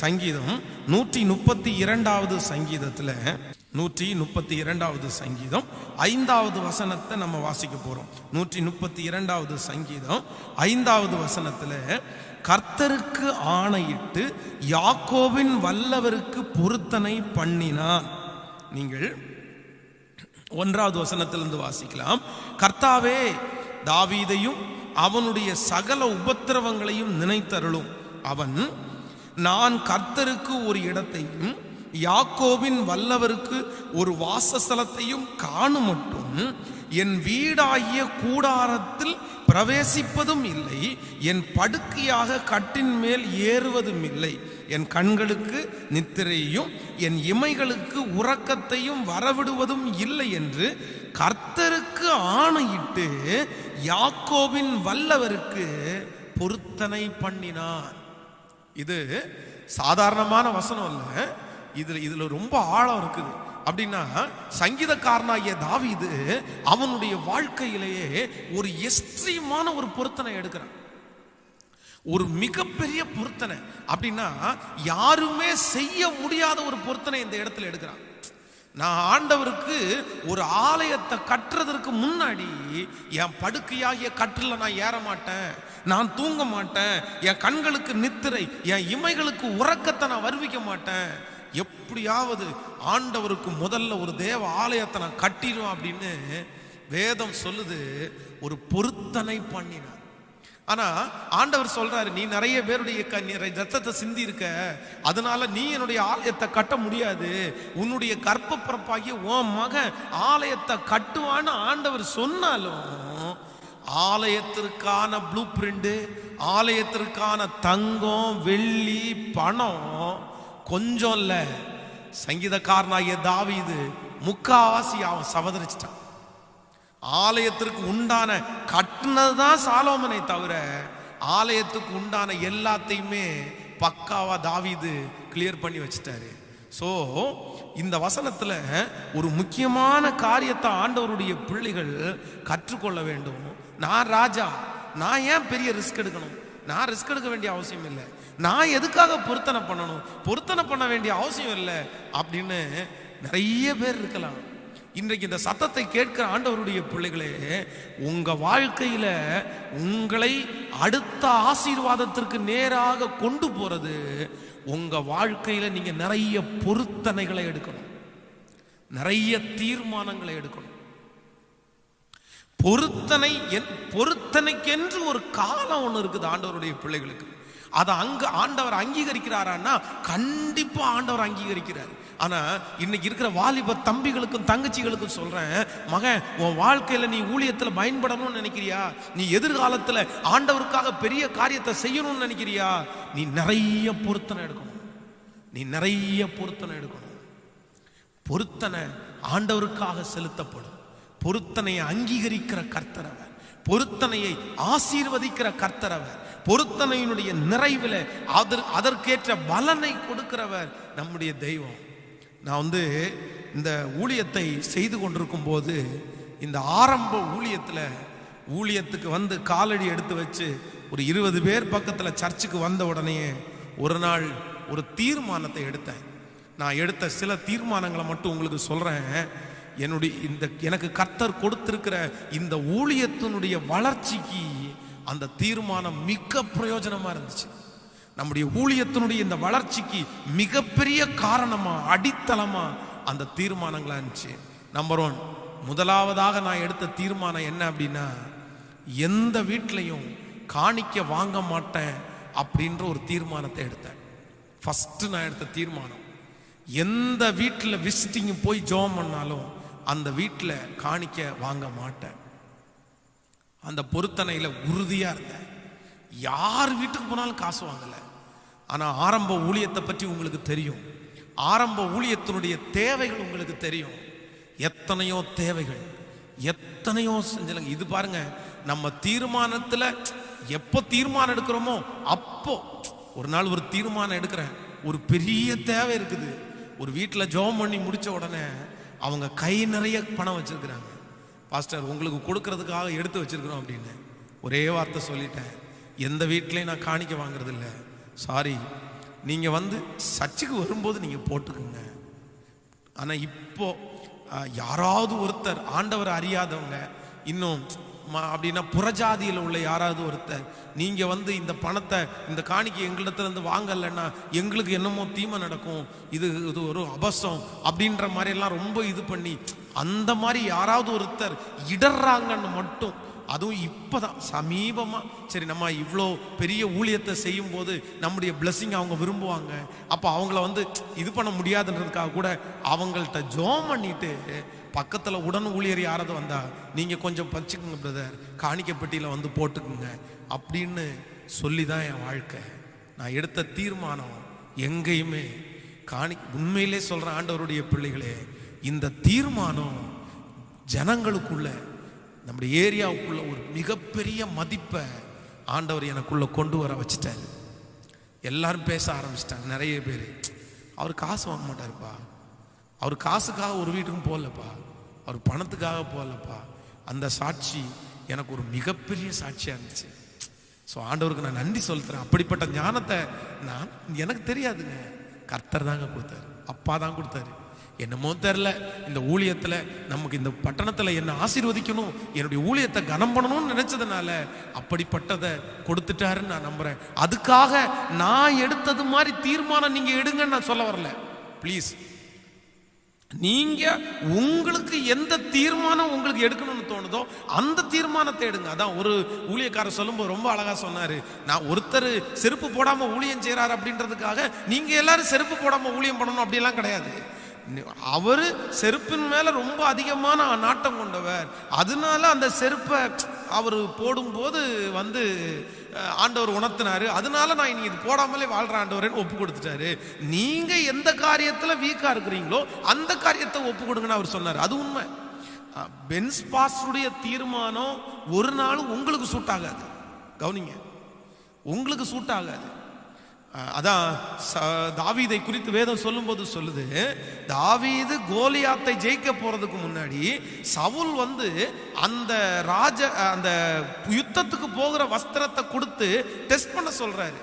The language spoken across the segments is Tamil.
சங்கீதம் நூற்றி முப்பத்தி இரண்டாவது சங்கீதத்தில் நூற்றி முப்பத்தி இரண்டாவது சங்கீதம் ஐந்தாவது வசனத்தை நம்ம வாசிக்க போகிறோம் நூற்றி முப்பத்தி இரண்டாவது சங்கீதம் ஐந்தாவது வசனத்தில் கர்த்தருக்கு ஆணையிட்டு யாக்கோவின் வல்லவருக்கு பொருத்தனை பண்ணினார். நீங்கள் ஒன்றாவது வசனத்திலிருந்து வாசிக்கலாம். கர்த்தாவே தாவீதையும் அவனுடைய சகல உபத்திரவங்களையும் நினைத்தருளும். அவன் நான் கர்த்தருக்கு ஒரு இடத்தையும் யாக்கோவின் வல்லவருக்கு ஒரு வாசஸ்தலத்தையும் காணும் மட்டும் என் வீடாகிய கூடாரத்தில் பிரவேசிப்பதும் இல்லை என் படுக்கையாக கட்டின் மேல் ஏறுவதும் இல்லை. என் கண்களுக்கு நித்திரையும் என் இமைகளுக்கு உறக்கத்தையும் வரவிடுவதும் இல்லை என்று கர்த்தருக்கு ஆணையிட்டு யாக்கோவின் வல்லவருக்கு பொருத்தனை பண்ணினான் இது சாதாரணமான வசனம் இல்லை இதில் இதில் ரொம்ப ஆழம் இருக்குது. அப்படின்னா சங்கீதக்காரனாகிய தாவிது அவனுடைய வாழ்க்கையிலேயே ஒரு எஸ்ட்ரீமான ஒரு பொருத்தனை எடுக்கிறான். ஒரு மிகப்பெரிய பொருத்தனை. அப்படின்னா யாருமே செய்ய முடியாத ஒரு பொருத்தனை இந்த இடத்துல எடுக்கிறான். நான் ஆண்டவருக்கு ஒரு ஆலயத்தை கட்டுறதற்கு முன்னாடி என் படுக்கையாகிய கற்றில் நான் ஏற மாட்டேன். நான் தூங்க மாட்டேன். என் கண்களுக்கு நித்திரை என் இமைகளுக்கு உறக்கத்தை நான் வருவிக்க மாட்டேன். எப்படியாவது ஆண்டவருக்கு முதல்ல ஒரு தேவ ஆலயத்தை நான் கட்டிடுவேன் அப்படின்னு வேதம் சொல்லுது ஒரு பொருத்தனை பண்ணினார். ஆனா ஆண்டவர் சொல்றாரு நீ நிறைய பேருடைய ரத்தத்தை சிந்தி இருக்க அதனால நீ என்னுடைய ஆலயத்தை கட்ட முடியாது. உன்னுடைய கற்ப பிறப்பாகிய உன் மகன் ஆலயத்தை கட்டுவான்னு ஆண்டவர் சொன்னாலும் ஆலயத்திற்கான ப்ளூ பிரிண்ட் ஆலயத்திற்கான தங்கம் வெள்ளி பணம் கொஞ்சம் இல்லை. சங்கீதக்காரனாகிய இது முக்காவாசி அவன் சவதரிச்சிட்டான். ஆலயத்திற்கு உண்டான கட்டினதுதான் சாலோமனை தவிர ஆலயத்துக்கு உண்டான எல்லாத்தையுமே பக்காவா தாவிது கிளியர் பண்ணி வச்சிட்டாரு. ஸோ இந்த வசனத்துல ஒரு முக்கியமான காரியத்தை ஆண்டவருடைய பிள்ளைகள் கற்றுக்கொள்ள வேண்டும். நான் ராஜா நான் ஏன் பெரிய ரிஸ்க் எடுக்கணும்? நான் ரிஸ்க் எடுக்க வேண்டிய அவசியம் இல்லை. நான் எதுக்காக பொருத்தனை பண்ணணும்? பொருத்தனை பண்ண வேண்டிய அவசியம் இல்லை அப்படின்னு நிறைய பேர் இருக்கலாம். இன்றைக்கு இந்த சத்தத்தை கேட்கிற ஆண்டவருடைய பிள்ளைகளே உங்க வாழ்க்கையில உங்களை அடுத்த ஆசீர்வாதத்திற்கு நேராக கொண்டு போறது உங்க வாழ்க்கையில நீங்க நிறைய பொருத்தனைகளை எடுக்கணும். நிறைய தீர்மானங்களை எடுக்கணும். பொருத்தனை என்- பொருத்தனைக்கென்று ஒரு காலம் ஒன்று இருக்குது ஆண்டவருடைய பிள்ளைகளுக்கு. அதை அங்க ஆண்டவர் அங்கீகரிக்கிறாரான்னா கண்டிப்பா ஆண்டவர் அங்கீகரிக்கிறார். ஆனா இன்னைக்கு இருக்கிற வாலிப தம்பிகளுக்கும் தங்கச்சிகளுக்கும் சொல்றேன் மகன் உன் வாழ்க்கையில நீ ஊழியத்துல பயன்படணும்னு நினைக்கிறியா? நீ எதிர்காலத்துல ஆண்டவருக்காக பெரிய காரியத்தை செய்யணும்னு நினைக்கிறியா? நீ நிறைய பொருத்தனை எடுக்கணும். நீ நிறைய பொருத்தனை எடுக்கணும். பொருத்தனை ஆண்டவருக்காக செலுத்தப்படும். பொருத்தனையை அங்கீகரிக்கிற கர்த்தரவை பொருத்தனையை ஆசீர்வதிக்கிற கர்த்தரவர் பொருத்தனையினுடைய நிறைவில் அதர் அதற்கேற்ற பலனை கொடுக்கிறவர் நம்முடைய தெய்வம். நான் வந்து இந்த ஊழியத்தை செய்து கொண்டிருக்கும் போது இந்த ஆரம்ப ஊழியத்தில் ஊழியத்துக்கு வந்து காலடி எடுத்து வச்சு ஒரு இருபது பேர் பக்கத்தில் சர்ச்சுக்கு வந்த உடனே ஒரு நாள் ஒரு தீர்மானத்தை எடுத்தேன். நான் எடுத்த சில தீர்மானங்களை மட்டும் உங்களுக்கு சொல்கிறேன் என்னுடைய இந்த எனக்கு கர்த்தர் கொடுத்திருக்கிற இந்த ஊழியத்தினுடைய வளர்ச்சிக்கு அந்த தீர்மானம் மிக பிரயோஜனமாக இருந்துச்சு. நம்முடைய ஊழியத்தினுடைய இந்த வளர்ச்சிக்கு மிகப்பெரிய காரணமாக அடித்தளமாக அந்த தீர்மானங்களாக இருந்துச்சு. நம்பர் ஒன் முதலாவதாக நான் எடுத்த தீர்மானம் என்ன அப்படின்னா எந்த வீட்லையும் காணிக்க வாங்க மாட்டேன் அப்படின்ற ஒரு தீர்மானத்தை எடுத்தேன். ஃபஸ்ட்டு நான் எடுத்த தீர்மானம் எந்த வீட்டில் விசிட்டிங் போய் ஜோம் பண்ணாலும் அந்த வீட்டில் காணிக்க வாங்க மாட்டேன். அந்த பொருத்தனையில் உறுதியாக இருந்தேன். யார் வீட்டுக்கு போனாலும் காசு வாங்கலை. ஆனால் ஆரம்ப ஊழியத்தை பற்றி உங்களுக்கு தெரியும். ஆரம்ப ஊழியத்தினுடைய தேவைகள் உங்களுக்கு தெரியும். எத்தனையோ தேவைகள் எத்தனையோ செஞ்சலங்க. இது பாருங்க நம்ம தீர்மானத்தில் எப்போ தீர்மானம் எடுக்கிறோமோ அப்போ. ஒரு நாள் ஒரு தீர்மானம் எடுக்கிறேன். ஒரு பெரிய தேவை இருக்குது. ஒரு வீட்டில் ஜெபம் பண்ணி முடித்த உடனே அவங்க கை நிறைய பணம் வச்சிருக்கிறாங்க. பாஸ்டர் உங்களுக்கு கொடுக்கறதுக்காக எடுத்து வச்சிருக்கிறோம் அப்படின்னு. ஒரே வார்த்தை சொல்லிட்டேன். எந்த வீட்டிலையும் நான் காணிக்க வாங்குறது இல்லை சாரி நீங்கள் வந்து சர்ச்சுக்கு வரும்போது நீங்கள் போட்டுக்குங்க. ஆனால் இப்போ யாராவது ஒருத்தர் ஆண்டவர் அறியாதவங்க இன்னும் அப்படின்னா புறஜாதியில் உள்ள யாராவது ஒருத்தர் நீங்கள் வந்து இந்த பணத்தை இந்த காணிக்கை எங்களிடத்துலேருந்து வாங்கலைன்னா எங்களுக்கு என்னமோ தீமை நடக்கும். இது இது ஒரு அபசம் அப்படின்ற மாதிரியெல்லாம் ரொம்ப இது பண்ணி அந்த மாதிரி யாராவது ஒருத்தர் இடர்றாங்கன்னு மட்டும் அதுவும் இப்போ தான் சமீபமாக சரி நம்ம இவ்வளோ பெரிய ஊழியத்தை செய்யும் போது நம்முடைய blessing அவங்க விரும்புவாங்க. அப்போ அவங்கள வந்து இது பண்ண முடியாதுன்றதுக்காக கூட அவங்கள்ட்ட ஜோம் பண்ணிட்டு பக்கத்தில் உடன் ஊழியர் யாராவது வந்தால் நீங்கள் கொஞ்சம் பச்சுக்குங்க பிரதர் காணிக்கப்பட்டியில் வந்து போட்டுக்குங்க. அப்படின்னு சொல்லி தான் என் வாழ்க்கை. நான் எடுத்த தீர்மானம் எங்கேயுமே காணி உண்மையிலே சொல்கிற ஆண்டவருடைய பிள்ளைகளே இந்த தீர்மானம் ஜனங்களுக்குள்ள நம்முடைய ஏரியாவுக்குள்ள ஒரு மிகப்பெரிய மதிப்பை ஆண்டவர் எனக்குள்ளே கொண்டு வர வச்சுட்டாரு. எல்லாரும் பேச ஆரம்பிச்சிட்டாங்க நிறைய பேர். அவர் காசு வாங்க மாட்டார்ப்பா. அவர் காசுக்காக ஒரு வீட்டுக்கும் போகலப்பா. அவர் பணத்துக்காக போகலப்பா. அந்த சாட்சி எனக்கு ஒரு மிகப்பெரிய சாட்சியாக இருந்துச்சு. ஸோ ஆண்டவருக்கு நான் நன்றி சொல்லுறேன் அப்படிப்பட்ட ஞானத்தை நான் எனக்கு தெரியாதுங்க. கர்த்தர் தாங்க கொடுத்தாரு. அப்பா தான் கொடுத்தாரு. என்னமோ தெரில இந்த ஊழியத்தில் நமக்கு இந்த பட்டணத்தில் என்ன ஆசீர்வதிக்கணும் என்னுடைய ஊழியத்தை கனம் பண்ணணும்னு நினச்சதுனால அப்படிப்பட்டதை கொடுத்துட்டாருன்னு நான் நம்புகிறேன் அதுக்காக நான் எடுத்தது மாதிரி தீர்மானம் நீங்கள் எடுங்கன்னு நான் சொல்ல வரல. ப்ளீஸ் நீங்க உங்களுக்கு எந்த தீர்மானம் உங்களுக்கு எடுக்கணும்னு தோணுதோ அந்த தீர்மானத்தை எடுங்க. அதான் ஒரு ஊழியக்காரர் சொல்லும்போது ரொம்ப அழகா சொன்னாரு. நான் ஒருத்தர் செருப்பு போடாம ஊழியம் செய்கிறார் அப்படின்றதுக்காக நீங்க எல்லாரும் செருப்பு போடாம ஊழியம் பண்ணணும் அப்படிலாம் கிடையாது. அவர் செருப்பின் மேல ரொம்ப அதிகமான நாட்டம் கொண்டவர். அதனால அந்த செருப்பை அவர் போடும்போது வந்து ஆண்டவர் உணர்த்தினாரு. அதனால நான் இனி இது போடாமலே வாழ்ற ஆண்டவரேன்னு ஒப்பு கொடுத்துட்டாரு. நீங்க எந்த காரியத்துல வீக்கா இருக்கிறீங்களோ அந்த காரியத்தை ஒப்பு கொடுங்கன்னு அவர் சொன்னார். அது உண்மை. பென்ஸ் பாஸ்டருடைய தீர்மானம் ஒரு நாள் உங்களுக்கு சூட் ஆகாது. கவனிங்க. உங்களுக்கு சூட் ஆகாது. அதான் ச- தாவீதை குறித்து வேதம் சொல்லும்போது சொல்லுது தாவீது கோலியாத்தை ஜெயிக்க போறதுக்கு முன்னாடி சவுல் வந்து அந்த ராஜ அந்த யுத்தத்துக்கு போகிற வஸ்திரத்தை கொடுத்து டெஸ்ட் பண்ண சொல்றாரு.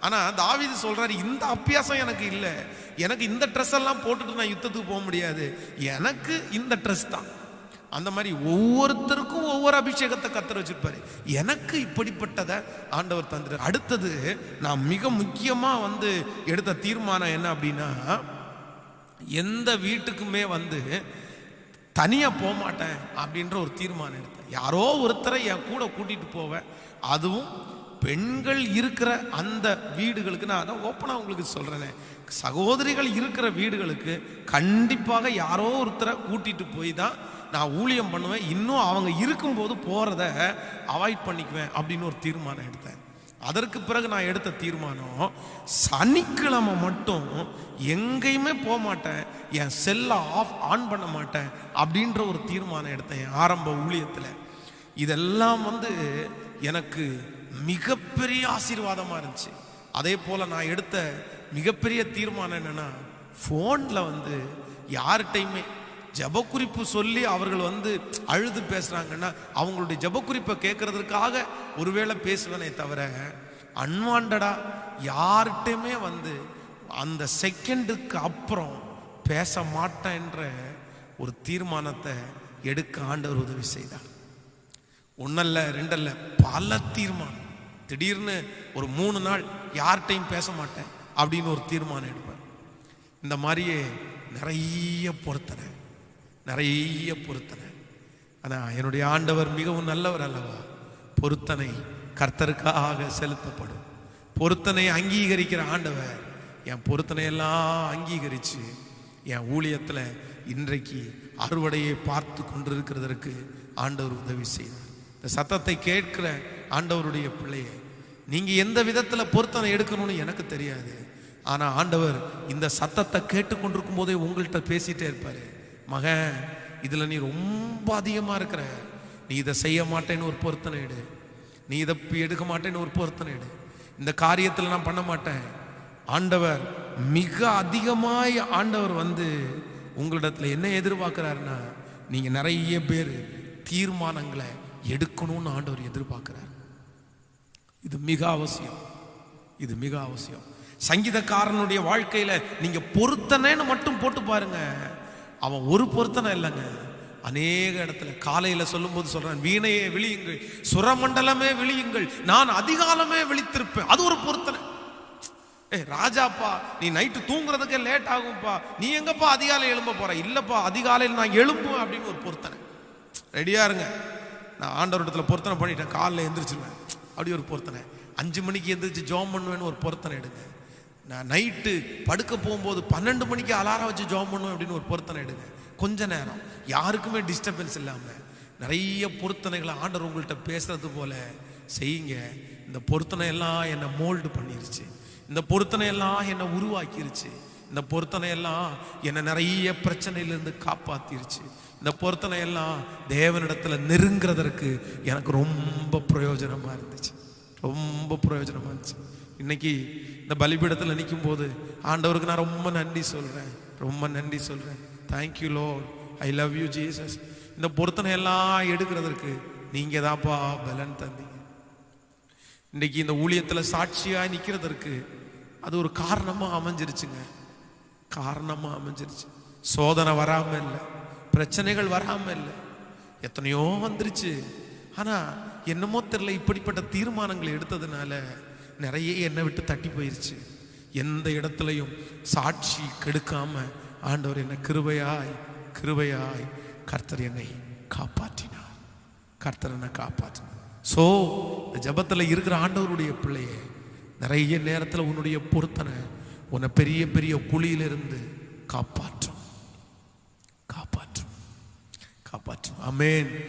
ஆனால் தாவீது சொல்றாரு இந்த அபியாசம் எனக்கு இல்லை. எனக்கு இந்த ட்ரெஸ் எல்லாம் போட்டுட்டு நான் யுத்தத்துக்கு போக முடியாது. எனக்கு இந்த ட்ரெஸ் தான். அந்த மாதிரி ஒவ்வொருத்தருக்கும் ஒவ்வொரு அபிஷேகத்தை கத்தர் வச்சிருப்பாரு. எனக்கு இப்படிப்பட்டதை ஆண்டவர் தந்துரு அடுத்தது நான் மிக முக்கியமாக வந்து எடுத்த தீர்மானம் என்ன அப்படின்னா எந்த வீட்டுக்குமே வந்து தனியாக போக மாட்டேன் அப்படின்ற ஒரு தீர்மானம் எடுத்தேன். யாரோ ஒருத்தரை என் கூட கூட்டிட்டு போவேன் அதுவும் பெண்கள் இருக்கிற அந்த வீடுகளுக்கு நான் அதான் ஓப்பனாக உங்களுக்கு சொல்கிறேனே சகோதரிகள் இருக்கிற வீடுகளுக்கு கண்டிப்பாக யாரோ ஒருத்தரை கூட்டிட்டு போய் தான் நான் ஊழியம் பண்ணுவேன் இன்னும் அவங்க இருக்கும்போது போகிறத அவாய்ட் பண்ணிக்குவேன் அப்படின்னு ஒரு தீர்மானம் எடுத்தேன். அதற்கு பிறகு நான் எடுத்த தீர்மானம் சனிக்கிழமை மட்டும் எங்கேயுமே போக மாட்டேன் என் செல்லை ஆஃப் ஆன் பண்ண மாட்டேன் அப்படின்ற ஒரு தீர்மானம் எடுத்தேன் என் ஆரம்ப ஊழியத்தில். இதெல்லாம் வந்து எனக்கு மிகப்பெரிய ஆசீர்வாதமாக இருந்துச்சு. அதே போல் நான் எடுத்த மிகப்பெரிய தீர்மானம் என்னென்னா ஃபோனில் வந்து யார்கிட்டையுமே ஜபக்குறிப்பு சொல்லி அவர்கள் வந்து அழுது பேசுறாங்கன்னா அவங்களுடைய ஜபக்குறிப்பை கேட்கறதுக்காக ஒருவேளை பேசுவேனே தவிர அன்வாண்டடா யார்கிட்டயுமே வந்து அந்த செகண்டுக்கு அப்புறம் பேச மாட்டேன்ற ஒரு தீர்மானத்தை எடுக்க ஆண்டவர் உதவி செய்தார். ஒன்னல்ல ரெண்டல்ல பல தீர்மானம். திடீர்னு ஒரு மூணு நாள் யார்கிட்டையும் பேச மாட்டேன் அப்படின்னு ஒரு தீர்மானம் எடுப்பேன் இந்த மாதிரியே நிறைய பொருத்தனை. நிறைய பொருத்தனை. அதான் என்னுடைய ஆண்டவர் மிகவும் நல்லவர் அல்லவா? பொருத்தனை கர்த்தருக்காக செலுத்தப்படும். பொருத்தனை அங்கீகரிக்கிற ஆண்டவர் என் பொருத்தனையெல்லாம் அங்கீகரித்து என் ஊழியத்தில் இன்றைக்கு அறுவடையை பார்த்து கொண்டிருக்கிறதற்கு ஆண்டவர் உதவி செய்தார். இந்த சத்தத்தை கேட்கிற ஆண்டவருடைய பிள்ளையை நீங்கள் எந்த விதத்தில் பொருத்தனை எடுக்கணும்னு எனக்கு தெரியாது. ஆனால் ஆண்டவர் இந்த சத்தத்தை கேட்டுக்கொண்டிருக்கும் போதே உங்கள்கிட்ட பேசிகிட்டே இருப்பார். மகன் இதில் நீ ரொம்ப அதிகமாக இருக்கிற. நீ இதை செய்ய மாட்டேன்னு ஒரு பொருத்தனை எடு. நீ இதை எடுக்க மாட்டேன்னு ஒரு பொருத்தனை எடு. இந்த காரியத்தில் நான் பண்ண மாட்டேன். ஆண்டவர் மிக அதிகமாய் ஆண்டவர் வந்து உங்களிடத்தில் என்ன எதிர்பார்க்குறாருன்னா நீங்கள் நிறைய பேர் தீர்மானங்களை எடுக்கணும்னு ஆண்டவர் எதிர்பார்க்குறார். இது மிக அவசியம். இது மிக அவசியம். சங்கீதக்காரனுடைய வாழ்க்கையில் நீங்கள் பொருத்தனைன்னு மட்டும் போட்டு பாருங்கள் அவன் ஒரு பொருத்தனை இல்லைங்க. அநேக இடத்துல காலையில் சொல்லும்போது சொல்கிறேன் வீணையே விழியுங்கள் சுரமண்டலமே விழியுங்கள் நான் அதிகாலமே விழித்திருப்பேன். அது ஒரு பொருத்தனை. ஏ ராஜாப்பா நீ நைட்டு தூங்குறதுக்கே லேட் ஆகும்ப்பா நீ எங்கப்பா அதிகாலை எழும்ப போற? இல்லப்பா அதிகாலையில் நான் எழும்புவேன் அப்படின்னு ஒரு பொருத்தனை. ரெடியா இருங்க. நான் ஆண்டவரிடத்துல பொருத்தனை பண்ணிட்டேன். காலைல எந்திரிச்சிருவேன். அப்படி ஒரு பொருத்தனை. அஞ்சு மணிக்கு எந்திரிச்சு ஜோம் பண்ணுவேன்னு ஒரு பொருத்தனை எடுங்க. நான் நைட்டு படுக்க போகும்போது பன்னெண்டு மணிக்கு அலாரம் வச்சு ஜோம் பண்ணும் அப்படின்னு ஒரு பொருத்தனை எடுங்க. கொஞ்ச நேரம். யாருக்குமே டிஸ்டர்பன்ஸ் இல்லாமல் நிறைய பொருத்தனைகளை ஆண்டவர் உங்கள்கிட்ட பேசுறது போல செய்யுங்க. இந்த பொருத்தனை எல்லாம் என்னை மோல்டு பண்ணிருச்சு. இந்த பொருத்தனை எல்லாம் என்னை உருவாக்கிருச்சு. இந்த பொருத்தனை எல்லாம் என்னை நிறைய பிரச்சனையிலிருந்து காப்பாத்திருச்சு. இந்த பொருத்தனை எல்லாம் தேவனிடத்துல நெருங்குறதற்கு எனக்கு ரொம்ப பிரயோஜனமா இருந்துச்சு. ரொம்ப பிரயோஜனமா இருந்துச்சு. இன்னைக்கு இந்த பலிபீடத்தில் நிற்கும் போது ஆண்டவருக்கு நான் ரொம்ப நன்றி சொல்கிறேன் ரொம்ப நன்றி சொல்கிறேன் thank you lord I love you Jesus இந்த பொருத்தனை எல்லாம் எடுக்கிறதற்கு நீங்கள் தான்ப்பா பலன் தந்தீங்க. இன்னைக்கு இந்த ஊழியத்தில் சாட்சியாக நிற்கிறதற்கு அது ஒரு காரணமாக அமைஞ்சிருச்சுங்க. காரணமாக அமைஞ்சிருச்சு. சோதனை வராமல் இல்லை. பிரச்சனைகள் வராம இல்லை. எத்தனையோ வந்துருச்சு. ஆனால் என்னமோ தெரில இப்படிப்பட்ட தீர்மானங்களை எடுத்ததுனால நிறைய என்னை விட்டு தட்டி போயிருச்சு. எந்த இடத்துலையும் சாட்சி கெடுக்காம ஆண்டவர் என்னை கிருபையாய் கிருபையாய் கர்த்தர் என்னை காப்பாற்றினார். கர்த்தர் என்னை காப்பாற்றினார். ஸோ இந்த ஜபத்தில் இருக்கிற ஆண்டவருடைய பிள்ளையே நிறைய நேரத்தில் உன்னுடைய பொருத்தனை உன்னை பெரிய பெரிய குழியிலிருந்து காப்பாற்றும். காப்பாற்றும். காப்பாற்றும். அமேன்